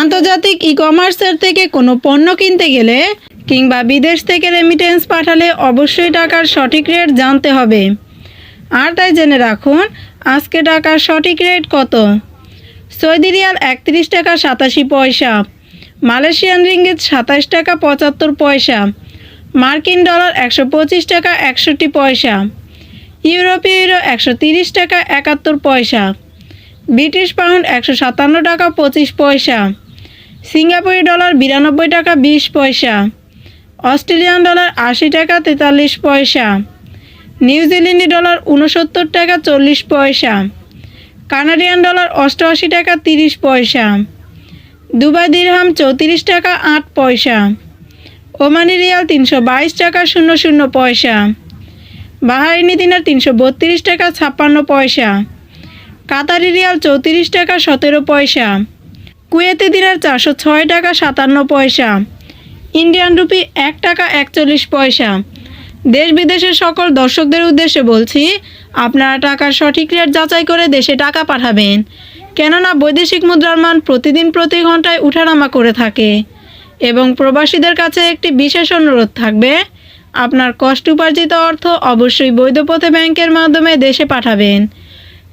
আন্তর্জাতিক ই কমার্সের থেকে কোনো পণ্য কিনতে গেলে কিংবা বিদেশ থেকে রেমিটেন্স পাঠালে অবশ্যই টাকার সঠিক রেট জানতে হবে। আর তাই জেনে রাখুন, আজকে টাকার সঠিক রেট কত? সৌদি রিয়াল একত্রিশ টাকা সাতাশি পয়সা, মালয়েশিয়ান রিঙ্গিত সাতাশ টাকা পঁচাত্তর পয়সা, মার্কিন ডলার একশো পঁচিশ টাকা একষট্টি পয়সা, ইউরোপীয় ইউরো একশো তিরিশ টাকা একাত্তর পয়সা। ব্রিটিশ পাউন্ড একশো সাতান্ন টাকা পঁচিশ পয়সা। সিঙ্গাপুরি ডলার বিরানব্বই টাকা বিশ পয়সা। অস্ট্রেলিয়ান ডলার আশি টাকা তেতাল্লিশ পয়সা। নিউজিল্যান্ডি ডলার উনসত্তর টাকা চল্লিশ পয়সা। কানাডিয়ান ডলার অষ্টআশি টাকা তিরিশ পয়সা। দুবাই দিরহাম চৌত্রিশ টাকা আট পয়সা। ওমানি রিয়াল তিনশো বাইশ টাকা শূন্য শূন্য পয়সা। বাহারিনি দিনার তিনশো বত্রিশ টাকা ছাপ্পান্ন পয়সা। কাতারি রিয়াল চৌত্রিশ টাকা সতেরো পয়সা। কুয়েতি দিনার চারশো ছয় টাকা সাতান্ন পয়সা। ইন্ডিয়ান রুপি এক টাকা একচল্লিশ পয়সা। দেশ বিদেশের সকল দর্শকদের উদ্দেশ্যে বলছি, আপনারা টাকার সঠিক রেট যাচাই করে দেশে টাকা পাঠাবেন। কেননা বৈদেশিক মুদ্রার মান প্রতিদিন প্রতি ঘন্টায় উঠানামা করে থাকে। এবং প্রবাসীদের কাছে একটি বিশেষ অনুরোধ থাকবে, আপনার কষ্ট উপার্জিত অর্থ অবশ্যই বৈধ পথে ব্যাংকের মাধ্যমে দেশে পাঠাবেন।